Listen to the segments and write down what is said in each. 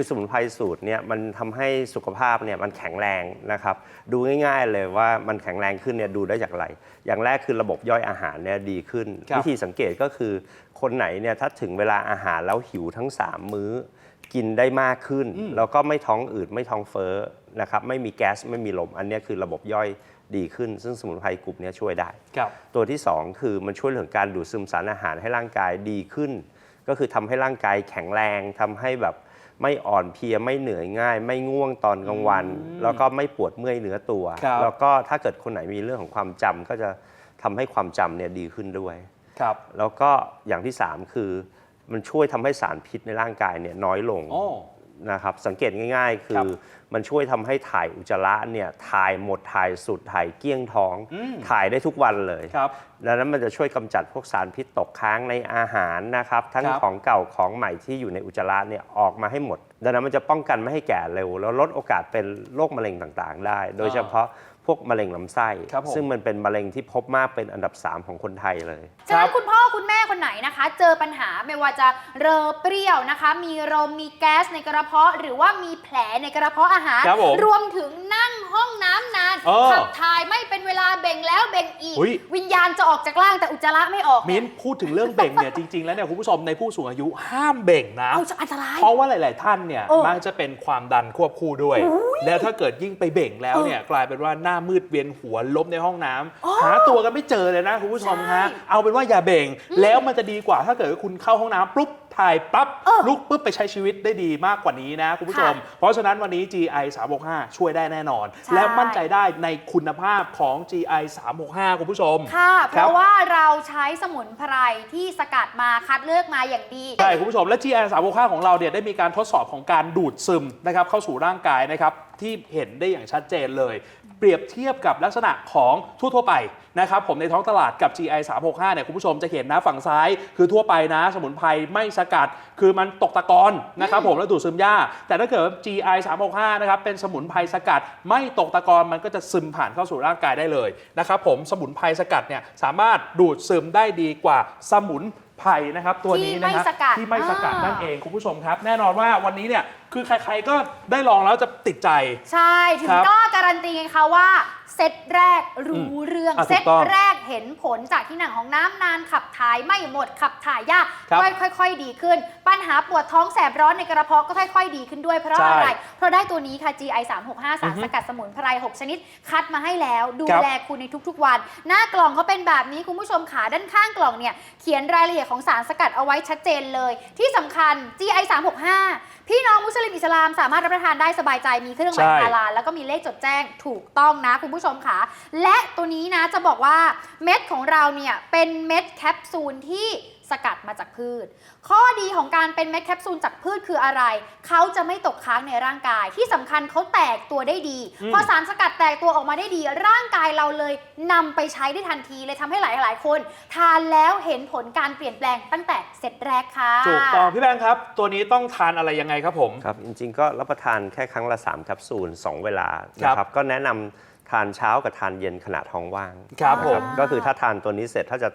คือสมุนไพรสูตรเนี่ยมันทำให้สุขภาพเนี่ยมันแข็งแรงนะครับ ดูง่ายๆเลยว่ามันแข็งแรงขึ้นเนี่ยดูได้จากอะไร อย่างแรกคือระบบย่อยอาหารเนี่ยดีขึ้นครับวิธีสังเกตก็คือคนไหนเนี่ยถ้าถึงเวลาอาหารแล้วหิวทั้ง 3 มื้อ กินได้มากขึ้น แล้วก็ไม่ท้องอืดไม่ท้องเฟ้อนะครับไม่มีแก๊สไม่มีลม อันเนี้ยคือระบบย่อยดีขึ้น ซึ่งสมุนไพรกลุ่มเนี้ยช่วยได้ครับตัวที่ 2 คือมันช่วยเรื่องการดูดซึมสารอาหารให้ร่างกายดีขึ้น ก็คือทำให้ร่างกายแข็งแรงทำให้แบบไม่อ่อนเพลียไม่เหนื่อยง่าย ไม่ง่วงตอนกลางวัน แล้วก็ไม่ปวดเมื่อยเนื้อตัวครับแล้วก็ถ้าเกิดคนไหนมีเรื่องของความจำก็จะทำให้ความจำเนี่ยดีขึ้นด้วยครับแล้วก็อย่างที่ 3 คือมันช่วยทำให้สารพิษในร่างกายเนี่ยน้อยลงโอ้ นะครับสังเกตง่ายๆ คืครัอบมันช่วยทำให้ถ่ายอุจจาระเนี่ยถ่ายหมดถ่ายสุดถ่ายเกลี้ยงท้องอืมถ่ายได้ทุกวันเลยครับดังนั้นมันจะช่วยกำจัดพวกสารพิษตกค้างในอาหารนะครับทั้งครับของเก่าของใหม่ที่อยู่ในอุจจาระเนี่ยออกมาให้หมด ดังนั้นมันจะป้องกันไม่ให้แก่เร็ว แล้วลดโอกาสเป็นโรคมะเร็งต่างๆ ได้ โดยเฉพาะ พวกมะเร็งลำไส้ ครับผมซึ่งมันเป็นมะเร็งที่พบมากเป็นอันดับ 3 ของคนไทยเลย ฉะนั้นคุณพ่อคุณแม่คนไหนนะคะ เจอปัญหาไม่ว่าจะเรอเปรี้ยวนะคะ มีลมมีแก๊สในกระเพาะ หรือว่ามีแผลในกระเพาะอาหาร ครับผมรวมถึงนั่งห้องน้ำนานเออขับถ่ายไม่เป็นเวลาเบ่งแล้วเบ่งอีก อุ๊ย วิญญาณจะออกจากร่างแต่อุจจาระไม่ออกมิ้นพูดถึงเรื่องเบ่งเนี่ยจริง ๆ แล้วเนี่ยคุณผู้ชมในผู้สูงอายุห้ามเบ่งนะ เอาจะอันตราย เพราะว่าหลาย ๆ ท่านเนี่ยเออมักจะเป็นความดันควบคู่ด้วย แล้วถ้าเกิดยิ่งไปเบ่งแล้วเนี่ยกลายเป็นว่าหน้ามืดเวียนหัวล้มในห้องน้ำอ๋อหาตัวกันไม่เจอเลยนะคุณผู้ชมใช่ฮะเอาเป็นว่าอย่าเบ่ง แล้วมันจะดีกว่าถ้าเกิดว่าคุณเข้าห้องน้ำปุ๊บถ่ายปั๊บเออลุกปุ๊บไปใช้ชีวิตได้ดีมากกว่านี้นะคุณผู้ชมค่ะเพราะฉะนั้นวันนี้ GI 365 ช่วยได้แน่นอน ใช่ และมั่นใจได้ในคุณภาพของ GI 365คุณผู้ชม ค่ะ เพครับ ราะว่าเราใช้สมุนไพรที่สกัดมาคัดเลือกมาอย่างดี ใช่คุณผู้ชมและ GR 365ของเราเนี่ยได้มีการทดสอบของการดูดซึมนะครับเข้าสู่ร่างกายนะครับ ที่เห็นได้อย่างชัดเจนเลย เปรียบเทียบกับลักษณะของทั่วๆไปนะครับผมในท้องตลาดกับ GI 365เนี่ยคุณผู้ชมจะเห็นนะฝั่งซ้าย คือทั่วไปนะ สมุนไพรไม่สกัด คือมันตกตะกอนนะครับผมแล้วดูดซึมยากแต่ถ้าเกิดว่า GI 365นะครับเป็นสมุนไพรสกัด ไม่ตกตะกอนมันก็จะซึมผ่านเข้าสู่ร่างกายได้เลยนะครับผมสมุนไพรสกัดเนี่ยสามารถดูดซึมได้ดีกว่าสมุนไพรนะครับตัวนี้นะครัที่ไม่สกัดที่ไม่สกัดอ่านั่นั่นเองคุณผู้ชมครับ แน่นอนว่าวันนี้เนี่ย คือใครๆก็ได้ลองแล้วจะติดใจ ใช่ ถึคงรับก็การันตีไงคะว่า เซตแรกรู้เรื่อง อะถูเซกตต้องแรกเห็นผลจากที่หนังของน้ำนานขับถ่ายไม่หมดขับถ่ายยากครับค่อยๆ ดีขึ้น ปัญหาปวดท้องแสบร้อนในกระเพาะก็ค่อย ๆ ดีขึ้นด้วยเพราะใช่อะไร เพราะได้ตัวนี้ค่ะ GI 365สารอือฮึสกัดสมุนไพร6 ชนิด คัดมาให้แล้วดูครับ แลคุณในทุกๆวัน หน้ากล่องเขาเป็นแบบนี้คุณผู้ชมขาด้านข้างกล่องเนี่ยเขียนรายละเอียดของสารสกัดเอาไว้ชัดเจนเลย ที่สำคัญ GI 365พี่น้องมุสลิมอิสลามสามารถรับประทานได้สบายใจมีเครื่องหมายฮาลาลแล้วก็มีเลขจดแจ้งถูกต้องนะคุณผู้ชมค่ะ และตัวนี้นะจะบอกว่าเม็ดของเราเนี่ยเป็นเม็ดแคปซูลที่ สกัดมาจากพืช ข้อดีของการเป็นเม็ดแคปซูลจากพืชคืออะไร เขาจะไม่ตกค้างในร่างกาย ที่สำคัญเขาแตกตัวได้ดีอืมพอสารสกัดแตกตัวออกมาได้ดี ร่างกายเราเลยนำไปใช้ได้ทันทีเลยทำให้หลายๆคน ทานแล้วเห็นผลการเปลี่ยนแปลงตั้งแต่เสร็จแรกค่ะถูกต้องพี่แบงค์ครับ ตัวนี้ต้องทานอะไรยังไงครับผมครับจริง ๆ ก็รับประทานแค่ครั้งละ3แคปซูล2 เวลาครับนะครับก็แนะนำทานเช้ากับทานเย็นขณะท้องว่างครับนะผมก็คือถ้าทานตัวนี้เสร็จถ้าจะ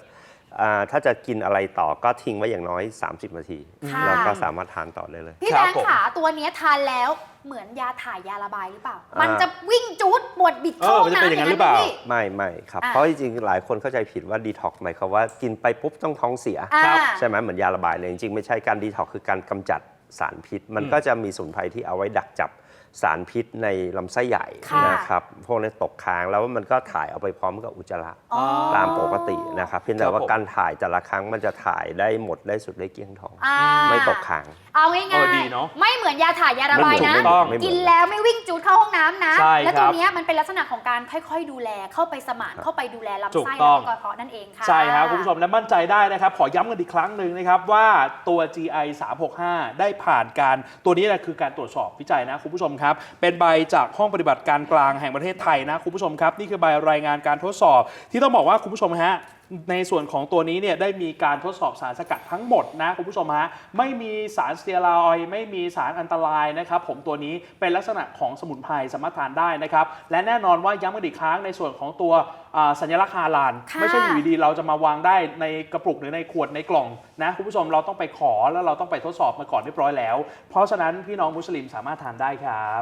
อ่าถ้าจะกินอะไรต่อก็ทิ้งไว้อย่างน้อย 30 นาที ค่ะ แล้วก็สามารถทานต่อได้เลย พี่ครัแบบงค์ผม ขาตัวเนี้ยทานแล้วเหมือนยาถ่ายยาระบายหรือเปล่า อ่ามั มันจะวิ่งจูดปวดบิดเข้าเออห้องมันจะเป็นน้ำอย่างนั้นหรือเปล่า พี่ ไม่ไม่ครับ อะ เพราะจริงๆ หลายคนเข้าใจผิดว่าดีท็อกหมายความว่ากินไปปุ๊บต้องท้องเสีย อ่าครับใช่ไหมเหมือนยาระบายเลยจริงๆ ไม่ใช่การดีท็อกคือการกำจัดสารพิษ มันอืมก็จะมีสมุนไพรที่เอาไว้ดักจับ สารพิษในลำไส้ใหญ่ค่ะนะครับพวกนี้ตกค้างแล้วมันก็ถ่ายเอาไปพร้อมกับอุจจาระอ๋อ ตามปกตินะครับเพียงแต่ครับว่าผมการถ่ายแต่ละครั้งมันจะถ่ายได้หมดได้สุดได้เกลี้ยงท้อง อ่าไม่ตกค้าง เอาง่ายเออดีเนอะไม่เหมือนยาถ่ายยาระบายไม่นะเหมือนถูกต้องไม่เหมือน กินแล้วไม่วิ่งจูดเข้าห้องน้ำนะ ใช่และครัตัวบเนี้ยมันเป็นลักษณะของการค่อยๆ ดูแลเข้าไปสมานเข้าไปดูแลลำถูกไส้ต้และองกระเพาะนั่นเองค่ะ ใช่ครับคุณผู้ชมและมั่นใจได้นะครับ ขอย้ำกันอีกครั้งหนึ่งนะครับ ว่าตัว GI 365 ได้ผ่านการตัวนี้แหละคือการตรวจสอบวิจัยนะคุณผู้ชมครับเป็นใบจากห้องปฏิบัติการกลางแห่งประเทศไทยนะคุณผู้ชมครับ นี่คือใบรายงานการทดสอบ ที่ต้องบอกว่าคุณผู้ชมฮะในส่วนของตัวนี้เนี่ยได้มีการทดสอบสารสกัดทั้งหมดนะคุณผู้ชมฮะไม่มีสารสเตียรอยด์ไม่มีสารอันตรายนะครับผมตัวนี้เป็นลักษณะของสมุนไพรสามารถทานได้นะครับและแน่นอนว่าย้ำกันอีกครั้งในส่วนของตัวอ่าสัญลักษณ์ฮาลานค่ะไม่ใช่อยู่ดีๆเราจะมาวางได้ในกระปุกหรือในขวดในกล่องนะคุณผู้ชมเราต้องไปขอแล้วเราต้องไปทดสอบมาก่อนเรียบร้อยแล้ว เพราะฉะนั้นพี่น้องมุสลิมสามารถทานได้ครับ